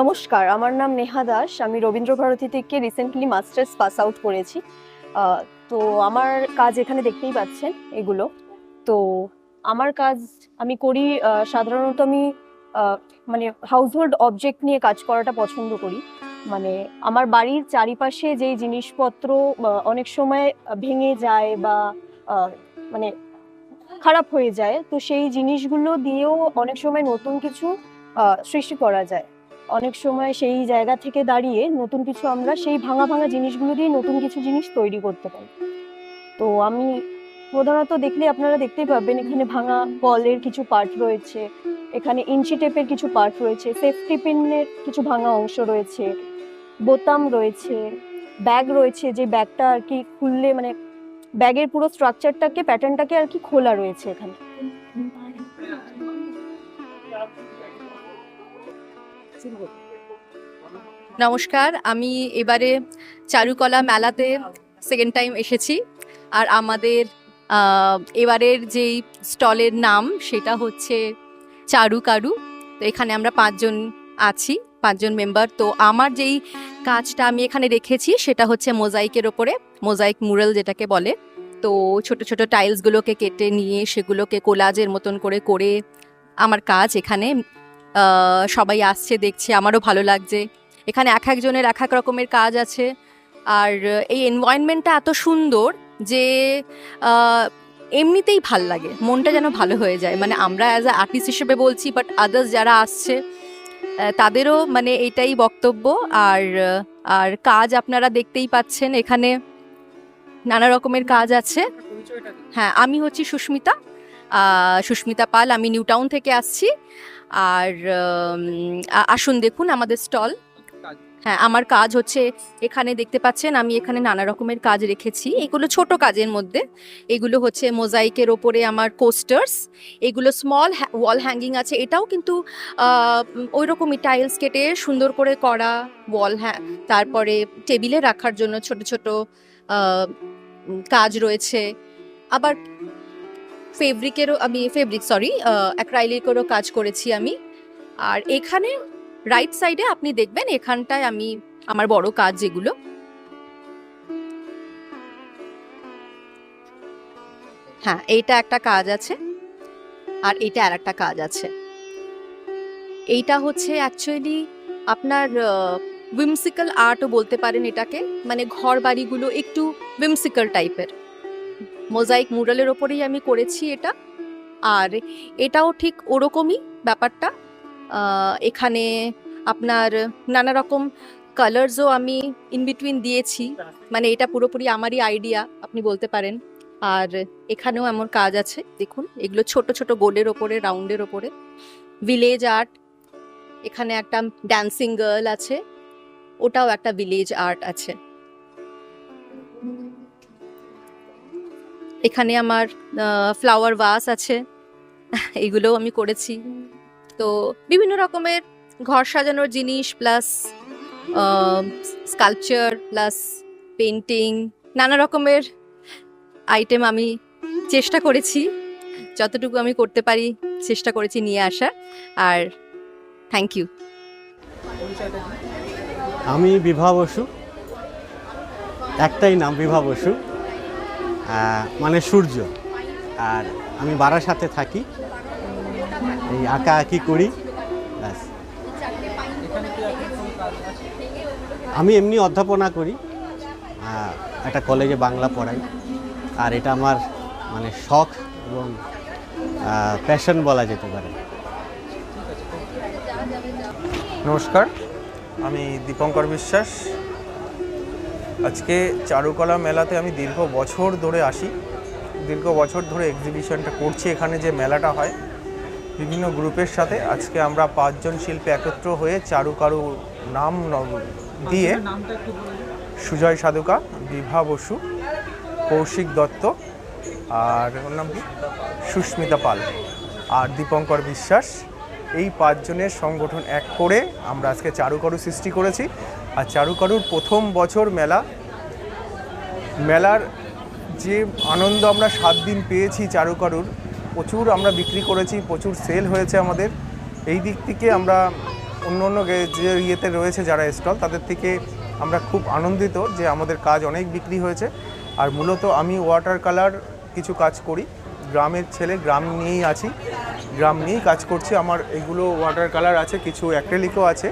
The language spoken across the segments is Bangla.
নমস্কার, আমার নাম নেহা দাস, আমি রবীন্দ্রভারতী থেকে রিসেন্টলি মাস্টার্স পাস আউট করেছি। তো আমার কাজ এখানে দেখতেই পাচ্ছেন এগুলো। তো আমার কাজ আমি করি সাধারণত আমি মানে হাউসহোল্ড অবজেক্ট নিয়ে কাজ করাটা পছন্দ করি। মানে আমার বাড়ির চারিপাশে যে জিনিসপত্র অনেক সময় ভেঙে যায় বা মানে খারাপ হয়ে যায়, তো সেই জিনিসগুলো দিয়েও অনেক সময় নতুন কিছু সৃষ্টি করা যায়। অনেক সময় সেই জায়গা থেকে দাঁড়িয়ে নতুন কিছু আমরা সেই ভাঙা ভাঙা জিনিসগুলো দিয়ে নতুন কিছু জিনিস তৈরি করতে পারি। তো আমি প্রধানত দেখলে আপনারা দেখতেই পাবেন, এখানে ভাঙা কলের কিছু পার্ট রয়েছে, এখানে ইঞ্চি টেপের কিছু পার্ট রয়েছে সেফটি পিনের কিছু ভাঙা অংশ রয়েছে, বোতাম রয়েছে ব্যাগ রয়েছে, যে ব্যাগটা আর কি খুললে মানে ব্যাগের পুরো স্ট্রাকচারটাকে প্যাটার্নটাকে আর কি খোলা রয়েছে এখানে। নমস্কার, আমি এবারে চারুকলা মেলাতে সেকেন্ড টাইম এসেছি আর আমাদের এবারের যেই স্টলের নাম সেটা হচ্ছে চারু কারু তো এখানে আমরা পাঁচজন আছি, পাঁচজন মেম্বার তো আমার যেই কাজটা আমি এখানে রেখেছি সেটা হচ্ছে মোজাইকের ওপরে, মোজাইক মুরাল যেটাকে বলে। তো ছোট ছোট টাইলসগুলোকে কেটে নিয়ে সেগুলোকে কোলাজের মতন করে করে আমার কাজ এখানে সবাই আসছে, দেখছে, আমারও ভালো লাগছে। এখানে এক একজনের এক এক রকমের কাজ আছে। আর এই এনভায়রনমেন্টটা এত সুন্দর যে এমনিতেই ভালো লাগে। মনটা যেন ভালো হয়ে যায়। মানে আমরা অ্যাজ আ আর্টিস্ট হিসেবে বলছি বাট আদার্স যারা আসছে তাদেরও মানে এটাই বক্তব্য। আর আর কাজ আপনারা দেখতেই পাচ্ছেন, এখানে নানা রকমের কাজ আছে। হ্যাঁ আমি হচ্ছি সুস্মিতা। সুস্মিতা পাল, আমি নিউ টাউন থেকে আসছি। আর আসুন দেখুন আমাদের স্টল। হ্যাঁ আমার কাজ হচ্ছে এখানে দেখতে পাচ্ছেন আমি এখানে নানা রকমের কাজ রেখেছি। এগুলো ছোট কাজের মধ্যে। এগুলো হচ্ছে মোজাইকের ওপরে আমার কোস্টার্স। এগুলো স্মল ওয়াল হ্যাঙ্গিং আছে। এটাও কিন্তু ওই রকমই টাইলস কেটে সুন্দর করে করা ওয়াল হ্যাঁ। তারপরে টেবিলে রাখার জন্য ছোট ছোট কাজ রয়েছে। আবার ফেব্রিকেরও, আমি ফেব্রিক সরি অ্যাক্রাইলিকেরও কাজ করেছি আমি। আর এখানে রাইট সাইডে আপনি দেখবেন, এখানটায় আমি আমার বড় কাজ যেগুলো হ্যাঁ এইটা একটা কাজ আছে, আর এইটা আর একটা কাজ আছে। এইটা হচ্ছে অ্যাকচুয়ালি আপনার উইমসিক্যাল আর্টও বলতে পারেন এটাকে। মানে ঘর বাড়িগুলো একটু উইমসিক্যাল টাইপের মোজাইক মুরালের ওপরেই আমি করেছি এটা। আর এটাও ঠিক ওরকমই ব্যাপারটা। এখানে আপনার নানা রকম কালার্সও আমি ইন বিটুইন দিয়েছি। মানে এটা পুরোপুরি আমারই আইডিয়া আপনি বলতে পারেন। আর এখানেও এমন কাজ আছে, দেখুন, এগুলো ছোট ছোট গোলের ওপরে রাউন্ডের ওপরে। ভিলেজ আর্ট এখানে একটা ড্যান্সিং গার্ল আছে, ওটাও একটা ভিলেজ আর্ট আছে। এখানে আমার ফ্লাওয়ার ভাস আছে। এগুলোও আমি করেছি। তো বিভিন্ন রকমের ঘর সাজানোর জিনিস প্লাস স্কাল্পচার প্লাস পেন্টিং নানা রকমের আইটেম আমি চেষ্টা করেছি। যতটুকু আমি করতে পারি চেষ্টা করেছি নিয়ে আসার। আর থ্যাংক ইউ আমি বিভা বসু। একটাই নাম বিভা বসু। মানে সূর্য। আর আমি বারাসাতে থাকি। এই আঁকা আঁকি করি। ব্যাস। আমি এমনি অধ্যাপনা করি। একটা কলেজে বাংলা পড়াই। আর এটা আমার মানে শখ এবং প্যাশন বলা যেতে পারে। নমস্কার। আমি দীপঙ্কর বিশ্বাস। আজকে চারুকলা মেলাতে আমি দীর্ঘ বছর ধরে আসি। দীর্ঘ বছর ধরে এক্সিবিশনটা করছি। এখানে যে মেলাটা হয় বিভিন্ন গ্রুপের সাথে। আজকে আমরা পাঁচজন শিল্পী একত্র হয়ে চারুকারু নাম দিয়ে সুজয় সাধুকা বিভা বসু কৌশিক দত্ত আর ওর নাম কি? সুস্মিতা পাল আর দীপঙ্কর বিশ্বাস। এই পাঁচজনের সংগঠন এক করে আমরা আজকে চারুকারু সৃষ্টি করেছি। আর চারুকারুর প্রথম বছর মেলা, মেলার যে আনন্দ আমরা সাত দিন পেয়েছি চারুকারুর, প্রচুর আমরা বিক্রি করেছি, প্রচুর সেল হয়েছে আমাদের। এই দিক থেকে আমরা অন্য অন্য যে ইয়েতে রয়েছে যারা স্টল তাদের থেকে আমরা খুব আনন্দিত যে আমাদের কাজ অনেক বিক্রি হয়েছে। আর মূলত আমি ওয়াটার কালার কিছু কাজ করি। গ্রামের ছেলে, গ্রাম নিয়েই আছি। গ্রাম নিয়েই কাজ করছি। আমার এগুলো ওয়াটার কালার আছে, কিছু অ্যাক্রেলিকও আছে।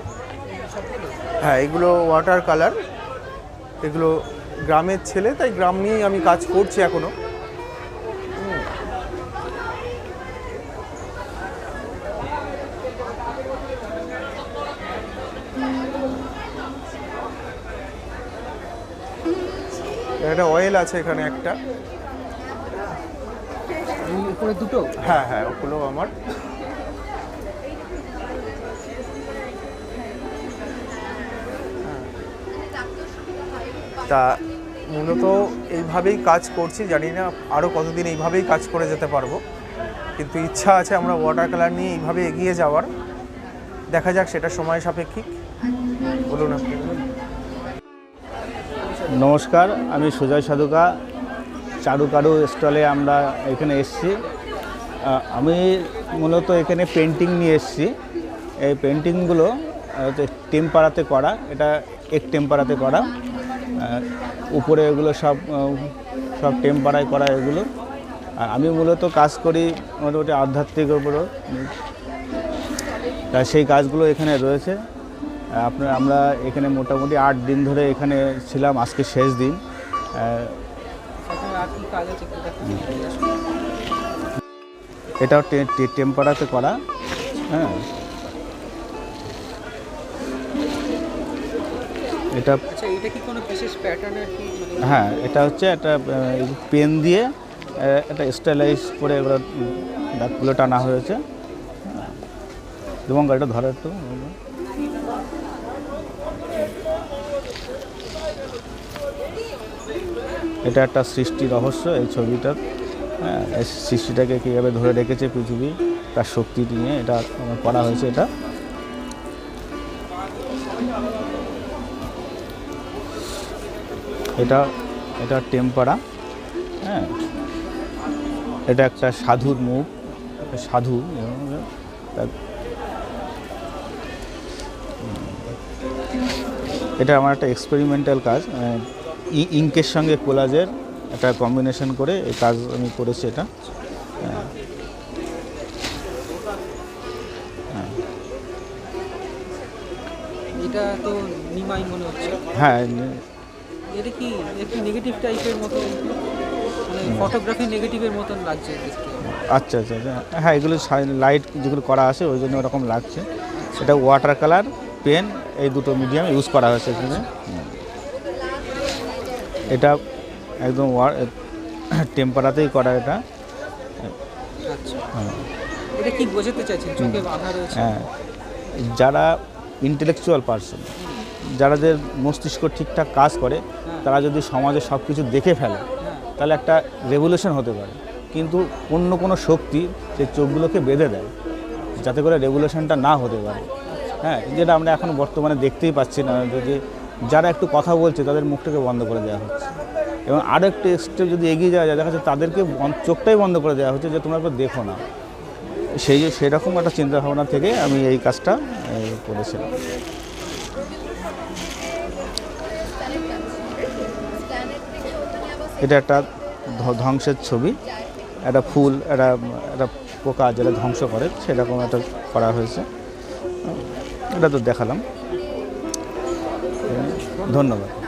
হ্যাঁ এগুলো ওয়াটার কালার এগুলো গ্রামের ছেলে তাই গ্রাম নিয়েই আমি কাজ করছি এখনও একটা অয়েল আছে এখানে একটা। উপরে দুটো? হ্যাঁ হ্যাঁ ওগুলো আমার। তা মূলত এইভাবেই কাজ করছি, জানি না আরও কতদিন এইভাবেই কাজ করে যেতে পারব। কিন্তু ইচ্ছা আছে আমরা ওয়াটার কালার নিয়ে এইভাবে এগিয়ে যাওয়ার। দেখা যাক, সেটা সময় সাপেক্ষিক বলুন আপনি। নমস্কার, আমি সুজয় সাধুকা। চারুকারু স্টলে আমরা এখানে এসেছি। আমি মূলত এখানে পেন্টিং নিয়ে এসেছি। এই পেন্টিংগুলো টেম্পারাতে করা। এটা এক টেম্পারাতে করা। উপরে এগুলো সব সব টেম্পারায় করা এগুলো। আর আমি মূলত কাজ করি মোটামুটি আধ্যাত্মিকের উপরও। তা সেই কাজগুলো এখানে রয়েছে। আপনার, আমরা এখানে মোটামুটি আট দিন ধরে এখানে ছিলাম, আজকে শেষ দিন। এটাও টেম্পারাতে করা হ্যাঁ। এটা মানে হ্যাঁ এটা হচ্ছে একটা পেন দিয়ে একটা স্টাইলাইজ করে এবার দাগগুলো টানা হয়েছে। এবং এটা ধরো একটু এটা একটা সৃষ্টি রহস্য এই ছবিটার হ্যাঁ সৃষ্টিটাকে কীভাবে ধরে রেখেছে পৃথিবী, তার শক্তি নিয়ে এটা করা হয়েছে এটা। এটা এটা টেম্পারা হ্যাঁ এটা একটা সাধুর মুখ সাধু এটা আমার একটা এক্সপেরিমেন্টাল কাজ ই- ইঙ্কের সঙ্গে কোলাজের একটা কম্বিনেশন করে এই কাজ আমি করেছি এটা হ্যাঁ। এটা তো নিমাই মনে হচ্ছে হ্যাঁ নে- এটা কি একটু নেগেটিভ টাইপের মতো? মানে ফটোগ্রাফি নেগেটিভের মতন লাগছে দেখতে আচ্ছা আচ্ছা আচ্ছা। হ্যাঁ এগুলো লাইট যেগুলো করা আছে ওই জন্য ওরকম লাগছে। এটা ওয়াটার কালার পেন এই দুটো মিডিয়াম ইউজ করা হয়েছে এখানে। এটা একদম টেম্পারাতেই করা এটা। আচ্ছা। এটা কি বোঝাতে চাইছেন? চোখে বাঁধা রয়েছে। হ্যাঁ। যারা ইন্টেলেকচুয়াল পার্সন যারাদের মস্তিষ্ক ঠিকঠাক কাজ করে তারা যদি সমাজে সব কিছু দেখে ফেলে, তাহলে একটা রেভলিউশন হতে পারে। কিন্তু অন্য কোনো শক্তি সেই চোখগুলোকে বেঁধে দেয়, যাতে করে রেভলিউশনটা না হতে পারে। হ্যাঁ যেটা আমরা এখন বর্তমানে দেখতেই পাচ্ছি না যে যারা একটু কথা বলছে, তাদের মুখটাকে বন্ধ করে দেওয়া হচ্ছে। এবং আরও একটু স্টেপ যদি এগিয়ে যাওয়া যায়, দেখা যাচ্ছে তাদেরকে চোখটাই বন্ধ করে দেওয়া হচ্ছে যে তোমরা দেখো না। সেই সেরকম একটা চিন্তা ভাবনা থেকে আমি এই কাজটা করেছিলাম। এটা একটা ধ্বংসের ছবি। একটা ফুল, একটা একটা পোকা যেটা ধ্বংস করে, সেরকম একটা করা হয়েছে। এটা তো দেখালাম। ধন্যবাদ।